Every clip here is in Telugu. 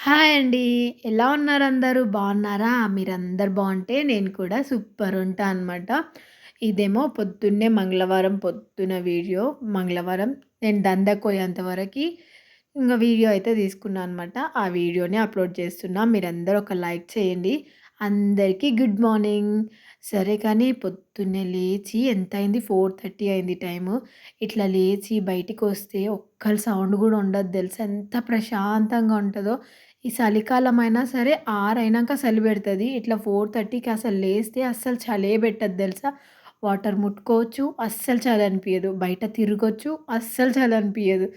హాయ్ అండి. ఎలా ఉన్నారు అందరూ? బాగున్నారా? మీరందరూ బాగుంటే నేను కూడా సూపర్ ఉంటా అనమాట. ఇదేమో పొద్దున్నే మంగళవారం పొద్దున వీడియో. మంగళవారం నేను దందకోయేంతవరకు ఇంకా వరకి వీడియో అయితే తీసుకున్నా అనమాట. ఆ వీడియోని అప్‌లోడ్ చేస్తున్నా. మీరందరూ ఒక లైక్ చేయండి. అందరికీ గుడ్ మార్నింగ్. సరే కానీ పొద్దున్నే లేచి ఎంత అయింది ఫోర్ థర్టీ అయింది టైము. ఇట్లా లేచి బయటికి వస్తే ఒక్కరి సౌండ్ కూడా ఉండదు తెలుసా! ఎంత ప్రశాంతంగా ఉంటుందో ఈ చలికాలం అయినా సరే ఆరైనాక చలి పెడుతుంది ఇట్లా 4:30కి అసలు లేస్తే అస్సలు చలే పెట్టదు తెలుసా! వాటర్ ముట్టుకోవచ్చు. అస్సలు చలి అనిపించదు బయట తిరగొచ్చు. అస్సలు చలి అనిపించదు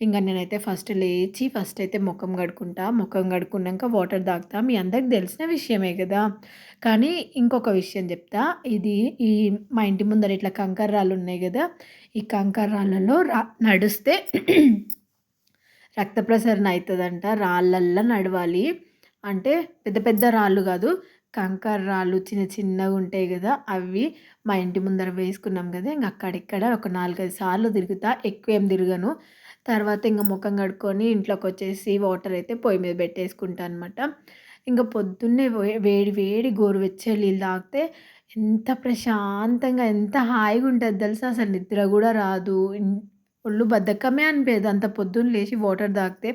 ఇంకా నేనైతే ఫస్ట్ లేచి ఫస్ట్ అయితే ముఖం కడుక్కుంటా. మొఖం కడుక్కున్నాక వాటర్ తాగుతా. మీ అందరికి తెలిసిన విషయమే కదా కానీ ఇంకొక విషయం చెప్తా. ఇది ఈ మా ఇంటి ముందర ఇట్లా కంకర రాళ్ళు ఉన్నాయి కదా ఈ కంకర రాళ్ళలో రా నడుస్తే రక్త ప్రసరణ అవుతుందంట రాళ్ళల్లో నడవాలి. అంటే పెద్ద పెద్ద రాళ్ళు కాదు కంకర రాళ్ళు చిన్న చిన్నగా ఉంటాయి కదా అవి మా ఇంటి ముందర వేసుకున్నాం కదా ఇంక అక్కడిక్కడ ఒక 4, 5 సార్లు తిరుగుతా. ఎక్కువేం తిరగను. తర్వాత ఇంకా ముఖం కడుక్కొని ఇంట్లోకి వచ్చేసి వాటర్ అయితే పొయ్యి మీద పెట్టేసుకుంటాను అనమాట. ఇంకా పొద్దున్నే వే వేడి వేడి గోరువెచ్చని నీళ్ళు తాగితే ఎంత ప్రశాంతంగా ఎంత హాయిగా ఉంటుంది తెలుసా! అసలు నిద్ర కూడా రాదు. ఒళ్ళు బద్ధకమే అనిపియదు. అంత పొద్దున్న లేచి వాటర్ తాగితే.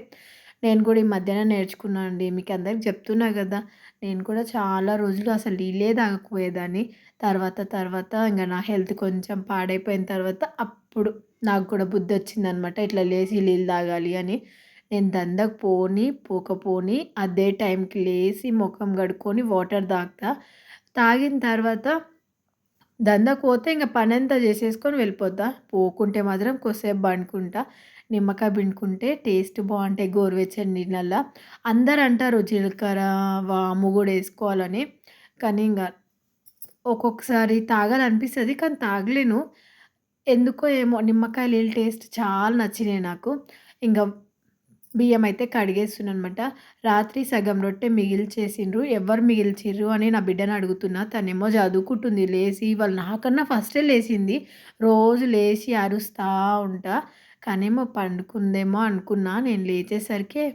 నేను కూడా ఈ మధ్యన నేర్చుకున్నాను అండి. మీకు అందరికి చెప్తున్నా కదా నేను కూడా చాలా రోజులు అసలు నీళ్ళే తాగకపోయేదాన్ని. తర్వాత తర్వాత ఇంకా నా హెల్త్ కొంచెం పాడైపోయిన తర్వాత అప్పుడు నాకు కూడా బుద్ధి వచ్చిందనమాట ఇట్లా లేచి నీళ్ళు తాగాలి అని. నేను దందకు పోని, పోకపోని అదే టైంకి లేచి ముఖం కడుక్కొని వాటర్ తాగుతా. తాగిన తర్వాత దందకు పోతే ఇంక పని అంతా చేసేసుకొని వెళ్ళిపోతా. పోకుంటే మాత్రం కొద్దిసేపు పండుకుంటా. నిమ్మకాయ పిండుకుంటే టేస్ట్ బాగుంటాయి గోరువెచ్చని నీళ్ళల్లో అందరూ అంటారు జీలకర్ర, వాము కూడా వేసుకోవాలని కానీ ఇంకా ఒక్కొక్కసారి తాగాలనిపిస్తుంది కానీ తాగలేను. ఎందుకో ఏమో నిమ్మకాయ నీళ్ళ టేస్ట్ చాలా నచ్చినాయి నాకు. ఇంకా బియ్యం అయితే కడిగేస్తున్నా అనమాట. రాత్రి సగం రొట్టె మిగిల్చేసిండ్రు. ఎవరు మిగిల్చిర్రు అని నా బిడ్డను అడుగుతున్నా. తనేమో చదువుకుంటుంది లేచి ఇవాళ నాకన్నా ఫస్టే లేసింది. రోజు లేచి అరుస్తూ ఉంటా. కానేమో పండుకుందేమో అనుకున్నా. నేను లేచేసరికి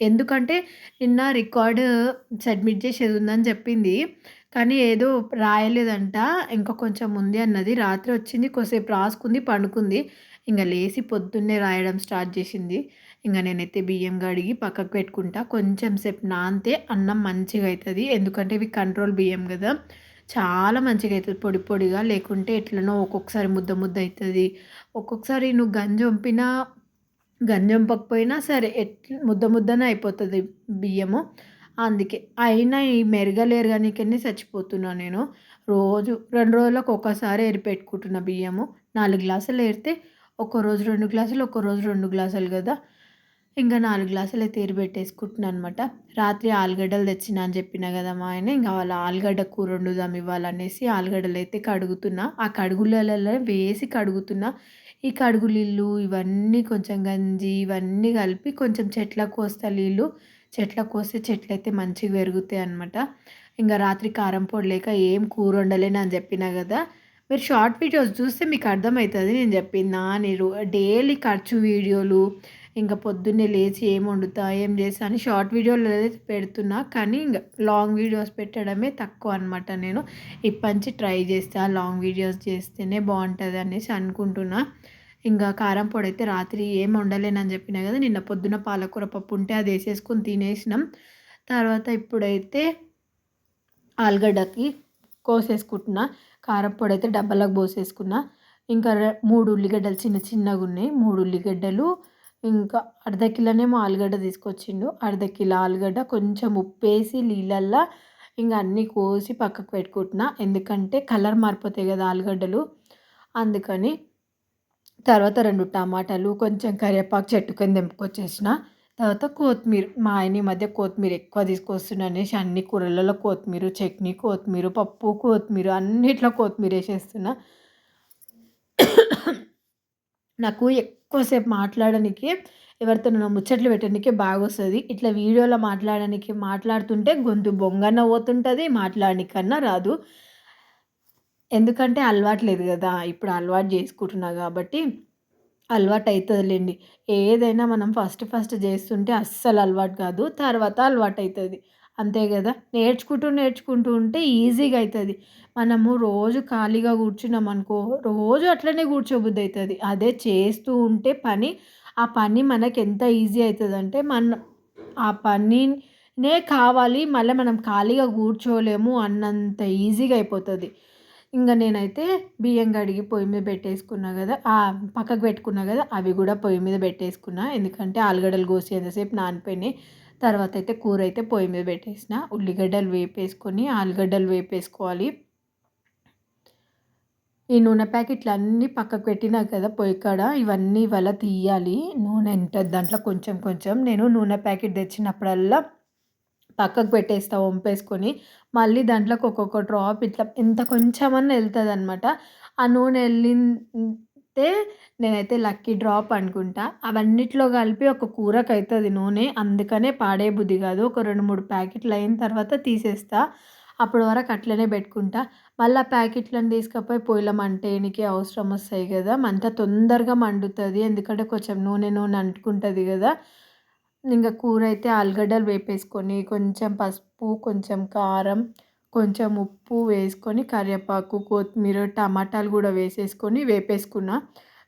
ఎందుకంటే నిన్న రికార్డు సబ్మిట్ చేసేది ఉందని చెప్పింది. కానీ ఏదో రాయలేదంట. ఇంకా కొంచెం ఉంది అన్నది. రాత్రి వచ్చింది. కొద్దిసేపు రాసుకుంది. పండుకుంది. ఇంకా లేచి పొద్దున్నే రాయడం స్టార్ట్ చేసింది. ఇంకా నేనైతే బియ్యం కడిగి పక్కకు పెట్టుకుంటా. కొంచెం సేపు నానితే అన్నం మంచిగా అవుతుంది ఎందుకంటే ఇవి కంట్రోల్ బియ్యం కదా చాలా మంచిగా అవుతుంది పొడి పొడిగా. లేకుంటే ఎట్లనో ఒక్కొక్కసారి ముద్ద ముద్ద అవుతుంది ఒక్కొక్కసారి నువ్వు గంజి ఒంపినా గంజి సరే ఎట్ల ముద్ద ముద్దనే అయిపోతుంది బియ్యము. అందుకే. అయినా ఈ మెరగలేరగనీకనే చచ్చిపోతున్నా నేను. రోజు రెండు రోజులకు ఒక్కసారి ఏరిపెట్టుకుంటున్న బియ్యము. నాలుగు గ్లాసులు ఏరితే ఒక్కరోజు రెండు గ్లాసులు, ఒక్కరోజు రెండు గ్లాసులు కదా ఇంకా నాలుగు గ్లాసులు అయితే ఏరిపెట్టేసుకుంటున్నా అనమాట. రాత్రి ఆలుగడ్డలు తెచ్చినా అని చెప్పినా కదా మా ఆయన. ఇంకా వాళ్ళ ఆలుగడ్డ కూర వండుదాం ఇవ్వాలనేసి అనేసి అయితే కడుగుతున్నా. ఆ కడుగులలో వేసి కడుగుతున్నా. ఈ కడుగు నీళ్ళు ఇవన్నీ కొంచెం గంజి ఇవన్నీ కలిపి కొంచెం చెట్లకు పోస్తా నీళ్ళు. చెట్లకు చెట్లు చెట్లయితే మంచిగా పెరుగుతాయి అనమాట. ఇంకా రాత్రి కారం పొడి లేక ఏం కూర వండలేను అని చెప్పినా కదా మీరు షార్ట్ వీడియోస్ చూస్తే మీకు అర్థమవుతుంది నేను చెప్పిందా నేను డైలీ ఖర్చు వీడియోలు ఇంకా పొద్దున్నే లేచి ఏం వండుతా, ఏం చేస్తా అని షార్ట్ వీడియోలు అయితే పెడుతున్నా. కానీ ఇంకా లాంగ్ వీడియోస్ పెట్టడమే తక్కువ అనమాట నేను. ఇప్పటి నుంచి ట్రై చేస్తా. లాంగ్ వీడియోస్ చేస్తేనే బాగుంటుంది అనేసి అనుకుంటున్నా. ఇంకా కారం పొడి అయితే రాత్రి ఏం వండలేనని చెప్పినా కదా నిన్న పొద్దున పాలకూర పప్పు ఉంటే అది వేసేసుకొని తినేసినాం. తర్వాత ఇప్పుడైతే ఆలుగడ్డకి కోసేసుకుంటున్నా. కారం పొడి అయితే డబ్బాలోకి పోసేసుకున్నా. ఇంకా మూడు ఉల్లిగడ్డలు చిన్న చిన్నగున్నాయి. మూడు ఉల్లిగడ్డలు ఇంకా అర్ధ కిలోనేమో ఆలుగడ్డ తీసుకొచ్చిండు. అర్ధ కిలో ఆలుగడ్డ కొంచెం ఉప్పేసి నీళ్ళల్లో ఇంకా అన్నీ కోసి పక్కకు పెట్టుకుంటున్నా. ఎందుకంటే కలర్ మారిపోతాయి కదా ఆలుగడ్డలు. అందుకని. తర్వాత రెండు టమాటాలు, కొంచెం కరివేపాకు చెట్టు కింద తెంపుకొచ్చేసిన. తర్వాత కొత్తిమీర. మా ఆయన ఈ మధ్య కొత్తిమీర ఎక్కువ తీసుకొస్తున్న అనేసి అన్ని కూరలలో కొత్తిమీర, చట్నీ కొత్తిమీర, పప్పు కొత్తిమీర అన్నిట్లో కొత్తిమీర వేసేస్తున్నా నాకు ఎక్కువసేపు మాట్లాడడానికి ఎవరితో ఎవరితోనైనా ముచ్చట్లు బాగా వస్తుంది ఇట్లా వీడియోలో మాట్లాడనీకి మాట్లాడుతుంటే గొంతు బొంగన పోతుంటుంది మాట్లాడనీకన్నా రాదు. ఎందుకంటే అలవాటు లేదు కదా ఇప్పుడు అలవాటు చేసుకుంటున్నా కాబట్టి అలవాటు అవుతుందిలేండి ఏదైనా మనం ఫస్ట్ ఫస్ట్ చేస్తుంటే అస్సలు అలవాటు కాదు తర్వాత అలవాటు అవుతుంది అంతే కదా నేర్చుకుంటూ నేర్చుకుంటూ ఉంటే ఈజీగా అవుతుంది మనము రోజు ఖాళీగా కూర్చున్నాం అనుకో రోజు అట్లనే కూర్చోబుద్ది అవుతుంది అదే చేస్తూ ఉంటే పని ఆ పని మనకి ఎంత ఈజీ అవుతుందంటే మన ఆ పనినే కావాలి మళ్ళీ మనం ఖాళీగా కూర్చోలేము అన్నంత ఈజీగా అయిపోతుంది. ఇంకా నేనైతే బియ్యం కడిగి పొయ్యి మీద పెట్టేసుకున్నా కదా పక్కకు పెట్టుకున్నా కదా అవి కూడా పొయ్యి మీద పెట్టేసుకున్నా. ఎందుకంటే ఆలుగడ్డలు కోసి ఎంతసేపు నానిపోయినాయి. తర్వాత అయితే కూర అయితే పొయ్యి మీద పెట్టేసిన. ఉల్లిగడ్డలు వేపేసుకొని ఆలుగడ్డలు వేపేసుకోవాలి. ఈ నూనె ప్యాకెట్లు అన్నీ పక్కకు పెట్టినా కదా పొయ్యి కాడ ఇవన్నీ ఇవాళ తీయాలి. నూనె ఎంత దాంట్లో కొంచెం కొంచెం. నేను నూనె ప్యాకెట్ తెచ్చినప్పుడల్లా పక్కకు పెట్టేస్తా వంపేసుకొని మళ్ళీ దాంట్లోకి ఒక్కొక్క డ్రాప్ ఇట్లా ఇంత కొంచెమన్నా వెళ్తుంది అనమాట ఆ నూనె వెళ్ళితే నేనైతే లక్కీ డ్రాప్ అనుకుంటా. అవన్నిట్లో కలిపి ఒక కూరకు అవుతుంది నూనె అందుకనే పాడే బుద్ధి కాదు. ఒక రెండు మూడు ప్యాకెట్లు అయిన తర్వాత తీసేస్తా. అప్పటి వరకు అట్లనే పెట్టుకుంటా. మళ్ళీ ప్యాకెట్లను తీసుకపోయి పొయ్యిలో మంటేనికి అవసరం వస్తాయి కదా. మంట తొందరగా మండుతుంది ఎందుకంటే కొంచెం నూనె నూనె అంటుకుంటుంది కదా. ఇంకా కూర అయితే ఆలుగడ్డలు వేపేసుకొని కొంచెం పసుపు కొంచెం కారం కొంచెం ఉప్పు వేసుకొని కరివేపాకు కొత్తిమీర టమాటాలు కూడా వేసేసుకొని వేపేసుకున్న.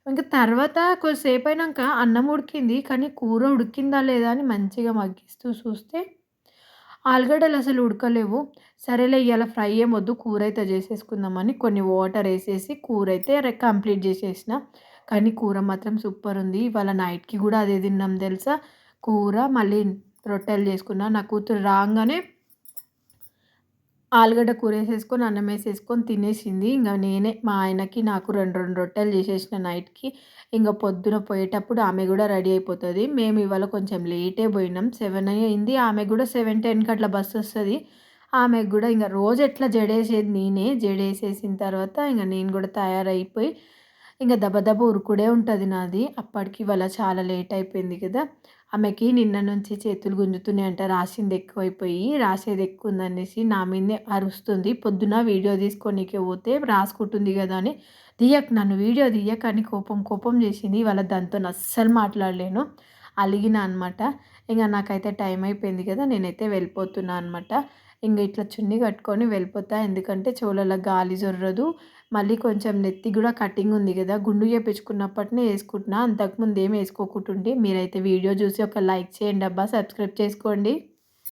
ఇంకా తర్వాత కొద్దిసేపు అయినాక అన్నం ఉడికింది కానీ కూర ఉడికిందా లేదా అని మంచిగా మగ్గిస్తూ చూస్తే ఆలుగడ్డలు అసలు ఉడకలేవు. సరేలే ఇవాళ ఫ్రై ఏమొద్దు కూర అయితే చేసేసుకుందామని కొన్ని వాటర్ వేసేసి కూర అయితే కంప్లీట్ చేసేసిన. కానీ కూర మాత్రం సూపర్ ఉంది. ఇవాళ నైట్కి కూడా అదే తిన్నాం తెలుసా? కూర మళ్ళీ రొట్టెలు చేసుకున్నా. నా కూతురు రాగానే ఆలుగడ్డ కూర వేసేసుకొని అన్నం వేసేసుకొని తినేసింది. ఇంకా నేనే మా ఆయనకి నాకు రెండు రెండు రొట్టెలు చేసేసిన నైట్కి ఇంకా పొద్దున పోయేటప్పుడు ఆమె కూడా రెడీ అయిపోతుంది. మేము ఇవాళ కొంచెం లేటే పోయినాం. సెవెన్ అయింది ఆమె కూడా సెవెన్ టెన్కి అట్లా బస్సు వస్తుంది. ఆమెకు కూడా ఇంకా రోజు ఎట్లా జడేసేది నేనే. జడేసేసిన తర్వాత ఇంకా నేను కూడా తయారైపోయి ఇంకా దెబ్బ దెబ్బ ఉరుకుడే ఉంటుంది నాది. అప్పటికి ఇవాళ చాలా లేట్ అయిపోయింది కదా. ఆమెకి నిన్న నుంచి చేతులు గుంజుతున్నాయి అంట. రాసింది ఎక్కువైపోయి రాసేది ఎక్కువ ఉందనేసి నా మీదే అరుస్తుంది. పొద్దున వీడియో తీసుకోనికి పోతే రాసుకుంటుంది కదా అని దియక్ నన్ను వీడియో దియక్ అని కోపం కోపం చేసింది. వాళ్ళ దాంతో అస్సలు మాట్లాడలేను. అలిగిన అనమాట ఇంకా నాకైతే టైం అయిపోయింది కదా నేనైతే వెళ్ళిపోతున్నా అనమాట ఇంకా ఇట్లా చున్నీ కట్టుకొని వెళ్ళిపోతా. ఎందుకంటే చెవులలో గాలి జొర్రదు. మళ్ళీ కొంచెం నెత్తి కూడా కటింగ్ ఉంది కదా గుండు చేపించుకున్నప్పటినే వేసుకుంటున్నా. అంతకుముందు ఏం వేసుకోకుంటుండే? మీరైతే వీడియో చూసి ఒక లైక్ చేయండి అబ్బా సబ్స్క్రైబ్ చేసుకోండి.